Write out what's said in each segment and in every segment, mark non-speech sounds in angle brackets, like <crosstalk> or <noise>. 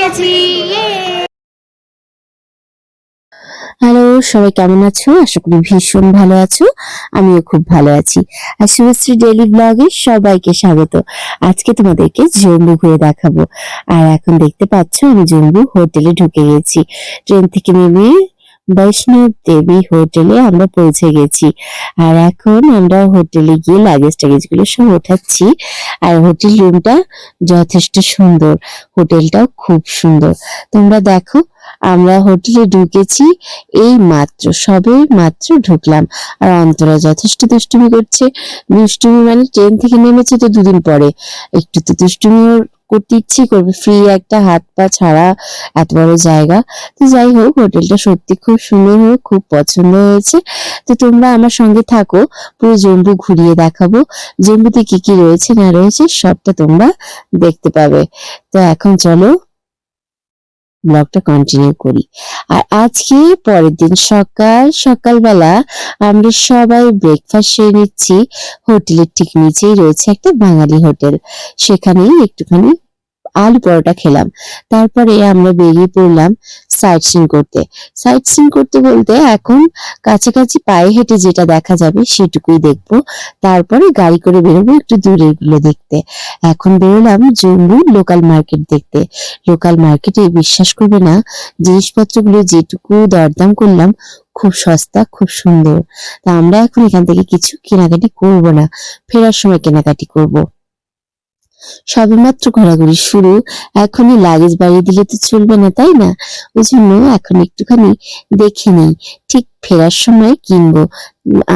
গেছি হ্যালো সবাই কেমন আছো? আশা করি ভীষণ ভালো আছো। আমিও খুব ভালো আছি। আর শুভশ্রী ডেলি ব্লগে সবাইকে স্বাগত। আজকে তোমাদেরকে জম্বু ঘুরে দেখাবো। আর এখন দেখতে পাচ্ছ, আমি জম্বু হোটেলে ঢুকে গেছি। ট্রেন থেকে নেমে বৈষ্ণব দেবী হোটেলে আমরা পৌঁছে গেছি। আর এখন আমরা হোটেলে গিয়ে লাগেজ টাগেজগুলো সব ওঠাচ্ছি। আর হোটেল রুমটা যথেষ্ট সুন্দর। হোটেলটাও খুব সুন্দর। তোমরা দেখো, আমরা হোটেলে ঢুকেছি, এই মাত্র, সবে মাত্র ঢুকলাম। আর অন্তরা যথেষ্ট দুষ্টুমি করছে। দুষ্টুমি মানে ট্রেন থেকে নেমেছে তো দুদিন পরে। একটু তো দুষ্টুমিও করতে ইচ্ছে করবে ফ্রি একটা হাত পা ছাড়া এত বড় জায়গা। তো যাই হোক, হোটেলটা সত্যি খুব সুন্দর হয়ে খুব পছন্দ হয়েছে। তো তোমরা আমার সঙ্গে থাকো, পুরো জম্বু ঘুরিয়ে দেখাবো। জম্বুতে কি কি রয়েছে, না রয়েছে, সবটা তোমরা দেখতে পাবে। তো এখন চলো ব্লগটা কন্টিনিউ করি। আর আজকে পরের দিন সকাল, সকালবেলা আমরা সবাই ব্রেকফাস্ট সেরে নিচ্ছি। হোটেলের ঠিক নিচেই রয়েছে একটা বাঙালি হোটেল। সেখানেই একটুখানি আলু পরোটা খেলাম। তারপরে আমরা বেরিয়ে পড়লাম সাইট সিন করতে। সাইট সিন করতে বলতে এখন কাছাকাছি পায়ে হেঁটে যেটা দেখা যাবে সেটুকুই দেখব। তারপরে গাড়ি করে বেরোবো একটু দূরেরগুলো দেখতে। এখন বেরোলাম জম্বু লোকাল মার্কেট দেখতে। লোকাল মার্কেটে বিশ্বাস করবে না, জিনিসপত্রগুলো যেটুকু দরদাম করলাম খুব সস্তা, খুব সুন্দর। তা আমরা এখন এখান থেকে কিছু কেনাকাটি করব না, ফেরার সময় কেনাকাটি করব। সবেমাত্র ঘোরাঘুরি শুরু, এখনই লাগেজ বাড়িয়ে দিলে তো চলবে না, তাই না? ওই জন্য এখন একটুখানি দেখে নিই, ঠিক ফেরার সময় কিনবো।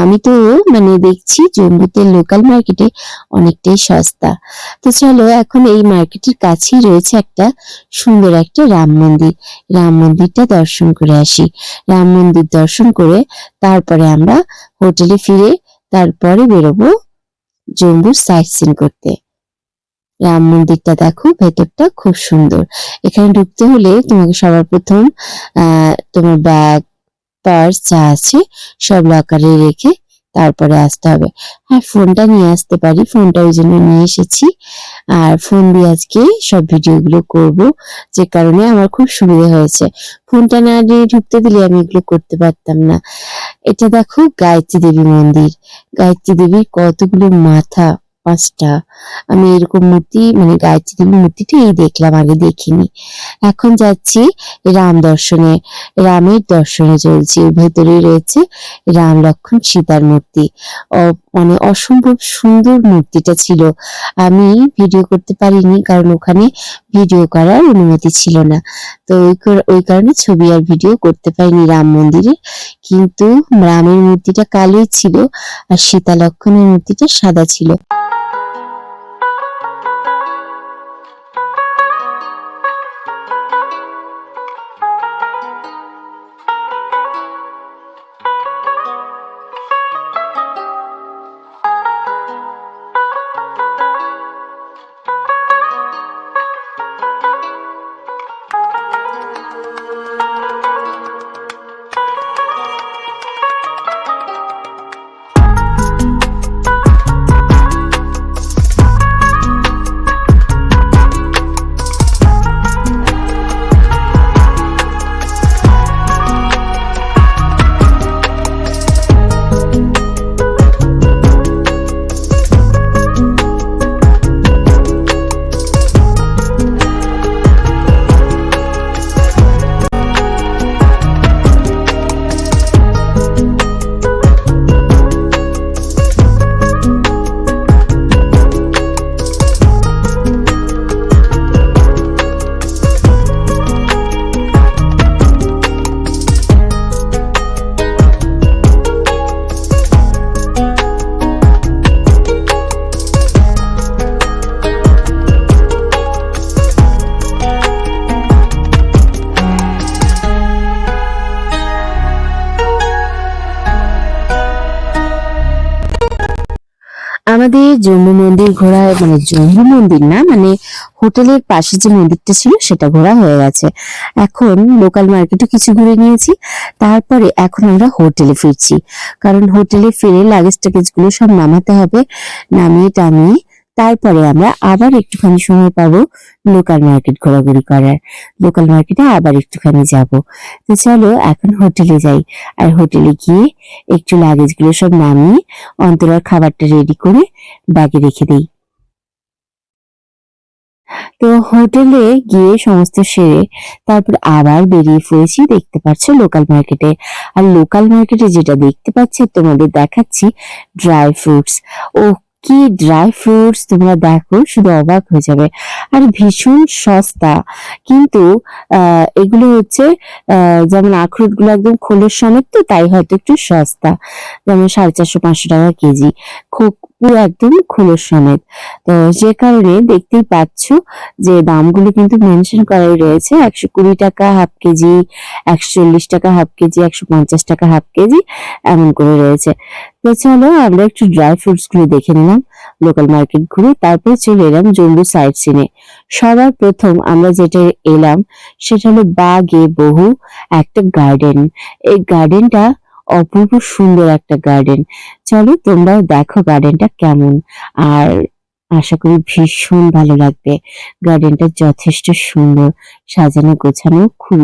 আমি তো মানে দেখছি জম্বুতে লোকাল মার্কেটে অনেকটাই সস্তা। তো চলো, এখন এই মার্কেটের কাছেই রয়েছে একটা সুন্দর একটা রাম মন্দির। রাম মন্দিরটা দর্শন করে আসি। রাম মন্দির দর্শন করে তারপরে আমরা হোটেলে ফিরে তারপরে বেরোবো জম্বুর সাইট সিন করতে। রাম মন্দিরটা দেখো, ভেতরটা খুব সুন্দর। এখানে ঢুকতে হলে তোমাকে সবার প্রথম তোমার ব্যাগ পার্স যা আছে সব লকারে রেখে তারপরে আসতে হবে। হ্যাঁ ফোনটা নিয়ে আসতে পারি, ফোনটা ওই জন্য নিয়ে এসেছি। আর ফোন দিয়ে আজকে সব ভিডিওগুলো করব, যে কারণে আমার খুব সুবিধা হয়েছে। ফোনটা না নিয়ে ঢুকতে দিলে আমি এগুলো করতে পারতাম না। এটা দেখো গায়ত্রী দেবী মন্দির। গায়ত্রী দেবীর কতগুলো মাথা। পাঁচটা। আমি এরকম মূর্তি মানে গায়ত্রী দেবীর মূর্তিটা এই দেখলাম, আগে দেখিনি। এখন যাচ্ছি রাম দর্শনে। রামের দর্শনে চলছি। এর ভেতরেই রয়েছে রাম লক্ষণ সীতার মূর্তি। মানে অসম্ভব সুন্দর মূর্তিটা ছিল। আমি ভিডিও করতে পারিনি, কারণ ওখানে ভিডিও করার অনুমতি ছিল না। তো ওই ওই কারণে ছবি আর ভিডিও করতে পারিনি রাম মন্দিরে। কিন্তু রামের মূর্তিটা কালোই ছিল আর সীতা লক্ষণের মূর্তিটা সাদা ছিল। জম্মু মন্দির ঘোরা মানে জম্মু মন্দির না মানে হোটেলের পাশে যে মন্দিরটা ছিল সেটা ঘোরা হয়ে গেছে। এখন লোকাল মার্কেটে কিছু ঘুরে নিয়েছি, তারপরে এখন আমরা হোটেলে ফিরছি। কারণ হোটেলে ফিরে লাগেজ টাগেজগুলো সব নামাতে হবে নামিয়ে টামিয়ে তারপরে আমরা আবার একটুখানি সময় পাবো লোকাল মার্কেট ঘোরাঘুরি করার। লোকাল মার্কেটে আবার একটুখানি যাব। তো চলো, এখন হোটেলে যাই। আর হোটেলে গিয়ে একটু লাগেজগুলো সব নামিয়ে অন্তরার খাবারটা রেডি করে ব্যাগে রেখে দিই। তো হোটেলে গিয়ে সমস্ত সেরে তারপর আবার বেরিয়ে পড়েছি, দেখতে পাচ্ছ লোকাল মার্কেটে আর লোকাল মার্কেটে যেটা দেখতে পাচ্ছি, তোমাদের দেখাচ্ছি ড্রাই ফ্রুটস ও কি ড্রাই ফ্রুটস তোমরা দেখো, শুধু অবাক হয়ে যাবে। আর ভীষণ সস্তা। কিন্তু এগুলো হচ্ছে যেমন আখরোটগুলো একদম খোলের সমেত তো তাই হয়তো একটু সস্তা। যেমন সাড়ে চারশো, পাঁচশো টাকা কেজি। খুব পুরো একদম খোলের সমেত। তো যে কারণে দেখতেই পাচ্ছ যে দামগুলো কিন্তু মেনশন করাই রয়েছে। একশো কুড়ি টাকা হাফ কেজি, একশো চল্লিশ টাকা হাফ কেজি, একশো পঞ্চাশ টাকা হাফ কেজি এমন করে রয়েছে। তো চলো আমরা একটু ড্রাই ফ্রুটসগুলো দেখে নিলাম লোকাল মার্কেট ঘুরে। তারপরে চলে এলাম জম্বু সাইড সিনে সবার প্রথম আমরা যেটা এলাম সেটা হলো বাগে বহু একটা গার্ডেন এই গার্ডেনটা অপূর্ব সুন্দর একটা গার্ডেন চলো তোমরাও দেখো গার্ডেনটা কেমন। আর আশা করি ভীষণ ভালো লাগবে। গার্ডেনটা যথেষ্ট সুন্দর। সাজানো গোছানো খুব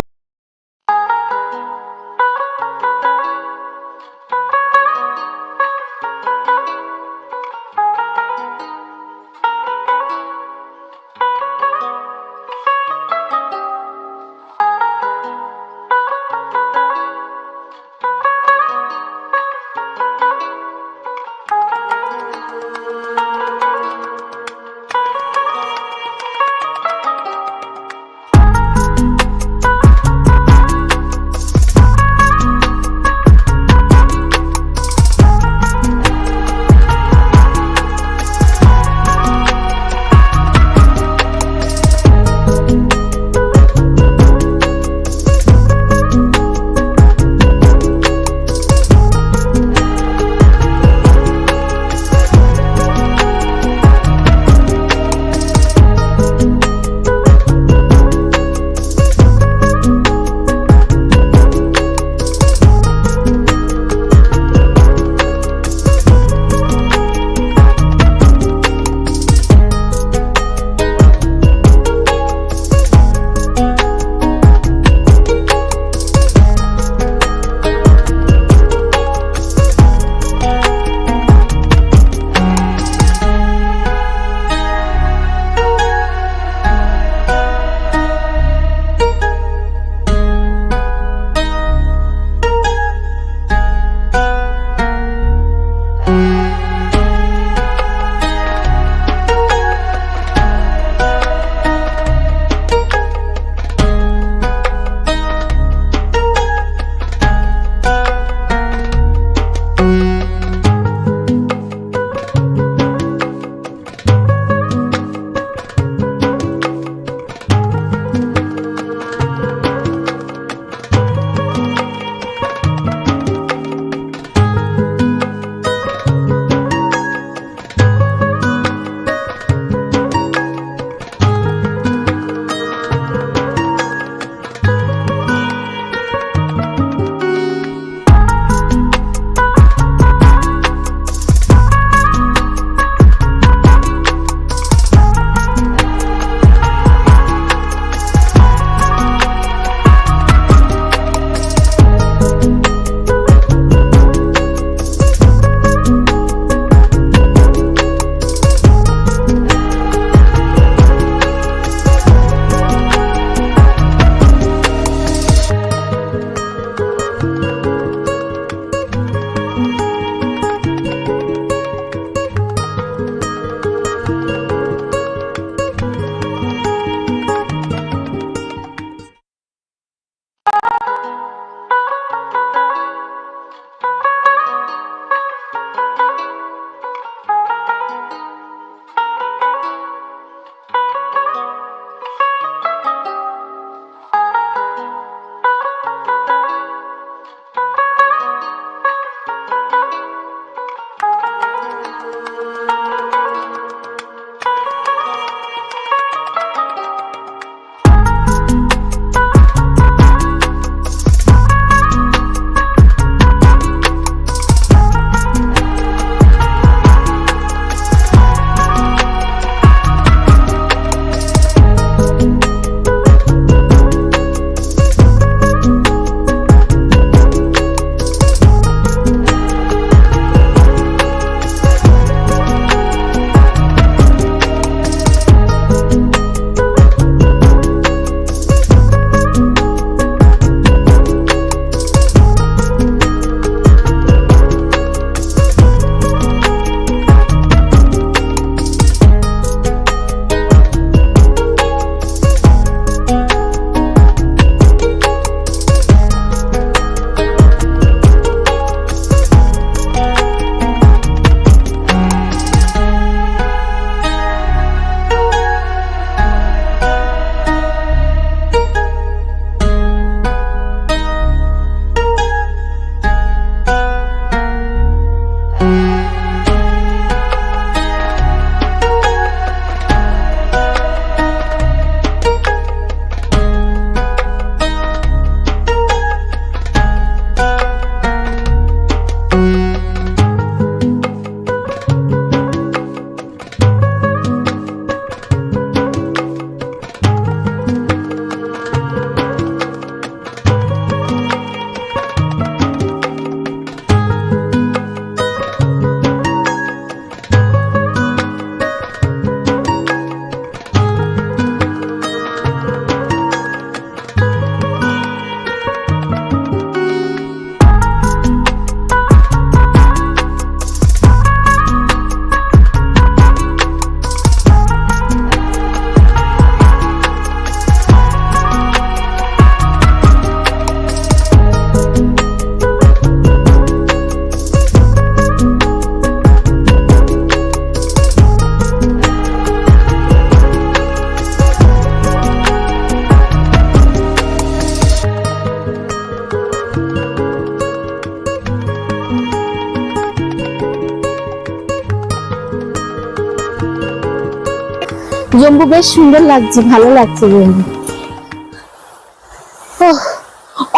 জম্বু বেশ সুন্দর লাগছে ভালো লাগছে জম্বু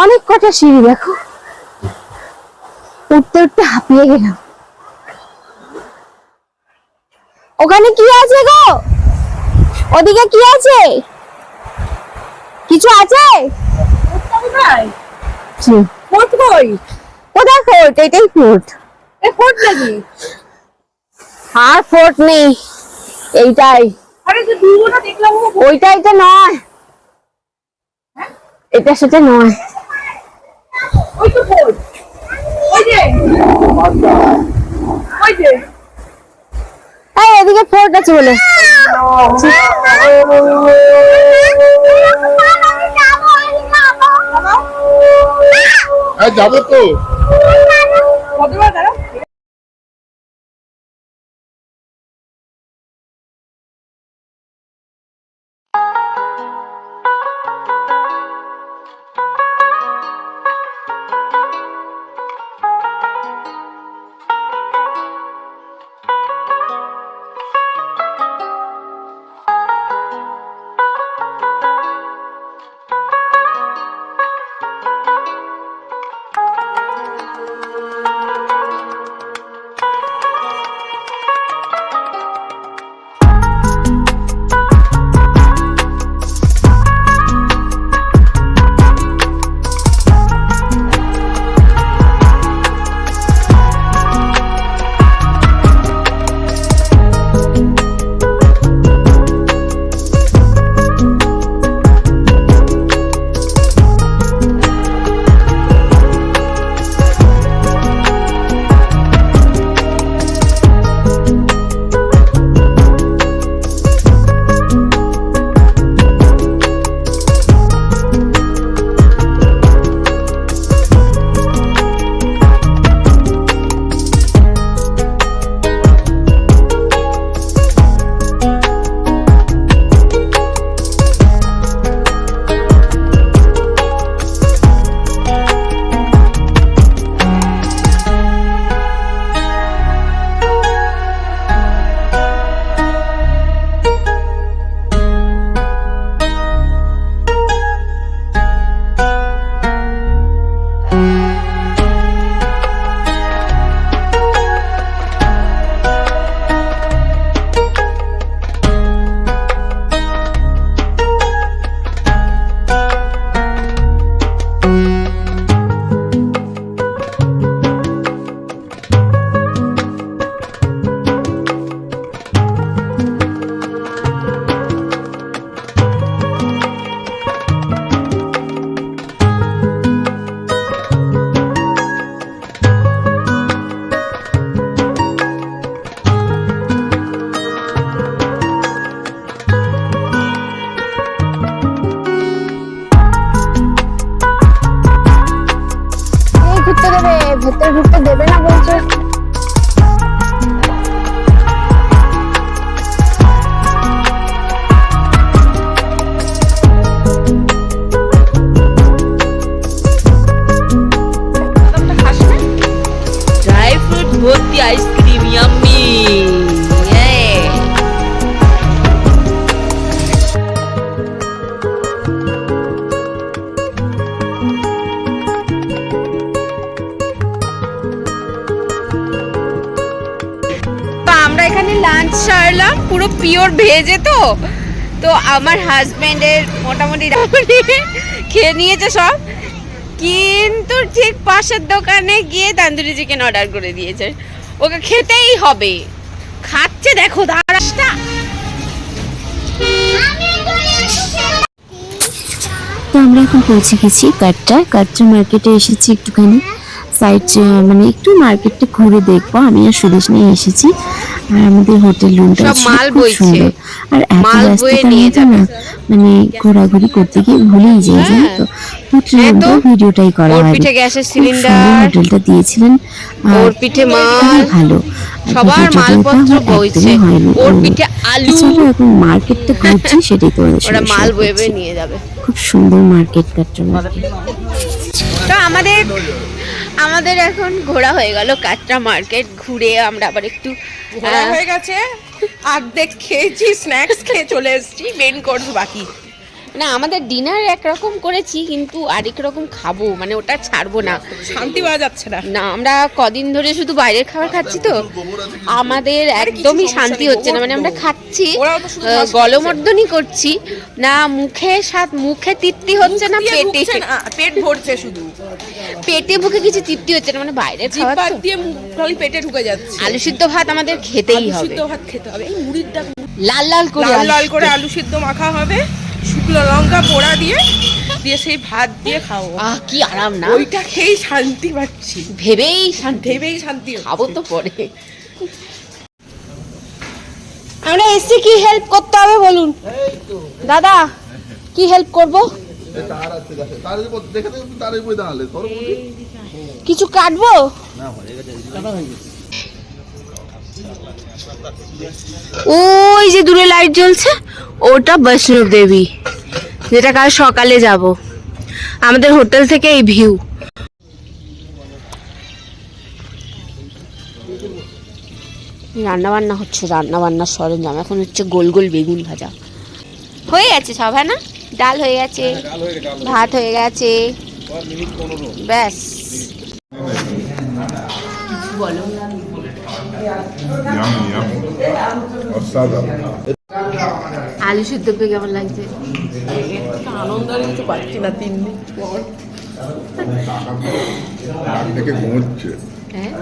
অনেক কটা সিঁড়ি দেখো। উঠতে উঠতে হাঁপিয়ে গেলাম। ওখানে কি আছে গো? ওদিকে কি আছে? কিছু আছে? কই? কোথায় এটাই নাকি? আর ফোর্ট নেই এইটাই। আরে যে দুর্গটা দেখলাম ও ওইটা এটা নয়। এটা সেটা নয়। এদিকে ফোর্ট আছে বলে হ্যাঁ যাব তো। পিওর ভেজে তো? তো আমার হাজবেন্ডের মোটামুটি খেয়ে নিয়েছে সব। কিন্তু ঠিক পাশের দোকানে গিয়ে তান্দুরি চিকেন অর্ডার করে দিয়েছে। ওকে খেতেই হবে। খাচ্ছে দেখো, দাঁড়াসটা। তো আমরা এখন পৌঁছে গেছি কাটটা। কাটটা মার্কেটে এসেছি একটুখানি। সাইড মানে একটু মার্কেটটা ঘুরে দেখব। আমি আর সুদেশ নিয়ে এসেছি। আর আমাদের হোটেল রুমটা সব মাল বইছে। আর এত মাল বয়ে নিয়ে। না মানে ঘোরাঘুরি করতে গিয়ে ভুলেই যাই জানো তো? হোটেল হ্যাঁ তো। ভিডিওটাই করা হয়। পিঠে গ্যাসের সিলিন্ডার হোটেলটা দিয়েছিলেন। আর ওর পিঠে মাল। ভালো। সবার মালপত্র বইছে। ওর ও- পিঠে আলু। এখন মার্কেটটা ঘুরছি <laughs> সেটাই তোমাদের ওরা মাল বয়ে নিয়ে যাবে। খুব সুন্দর মার্কেট মার্কেট তো আমাদের আমাদের এখন ঘোরা হয়ে গেল কাটরা মার্কেট ঘুরে আমরা আবার একটু ঘোরা হয়ে গেছে। অর্ধেক খেয়েছি স্ন্যাক্স খেয়ে চলে এসেছি মেন কোর্স বাকি। না আমাদের ডিনার একরকম করেছি কিন্তু আরেক রকম খাব মানে ওটা ছাড়বো না। শান্তি পাওয়া যাচ্ছে না। না আমরা কদিন ধরে শুধু বাইরের খাবার খাচ্ছি তো। আমাদের একদমই শান্তি হচ্ছে না মানে আমরা খাচ্ছি গলমর্দনই করছি। না মুখে স্বাদ মুখে তৃপ্তি হচ্ছে না পেটে পেট ভরছে শুধু। পেটে মুখে কিছু তৃপ্তি হচ্ছে না মানে বাইরে খাবার দিয়ে খালি পেটে ঢুকে যাচ্ছে। আলু সিদ্ধ ভাত আমাদের খেতেই হবে। সিদ্ধ ভাত খেতে হবে। এই মুড়িটা লাল লাল করে লাল লাল করে আলু সিদ্ধ মাখা হবে। শুকনো লঙ্কা পোড়া দিয়ে দিয়ে সেই ভাত দিয়ে খাব। আহ কি আরাম না? ওইটা খেয়েই শান্তি পাচ্ছি। ভেবেই শান্তি। ভেবেই শান্তি। খাব তো পরে। আমরা এসছি কি হেল্প করতে হবে বলুন? দাদা কি হেল্প করব? কিছু কাটবো? ওই যে দূরে লাইট জ্বলছে ওটা বৈষ্ণব দেবী যেটা কাল সকালে যাব। আমাদের হোটেল থেকে এই ভিউ রান্না বান্না হচ্ছে রান্না বান্নার সরঞ্জাম। এখন হচ্ছে গোল গোল বেগুন ভাজা। হয়ে গেছে সব হ্যাঁ না? ডাল হয়ে গেছে ভাত হয়ে গেছে। ব্যাস। বলো। আলু সিদ্ধ পেয়ে কেমন লাগছে? আনন্দ আর কিছু পাচ্ছি না তিন দিন পর দেখে ঘুমোচ্ছে। হ্যাঁ?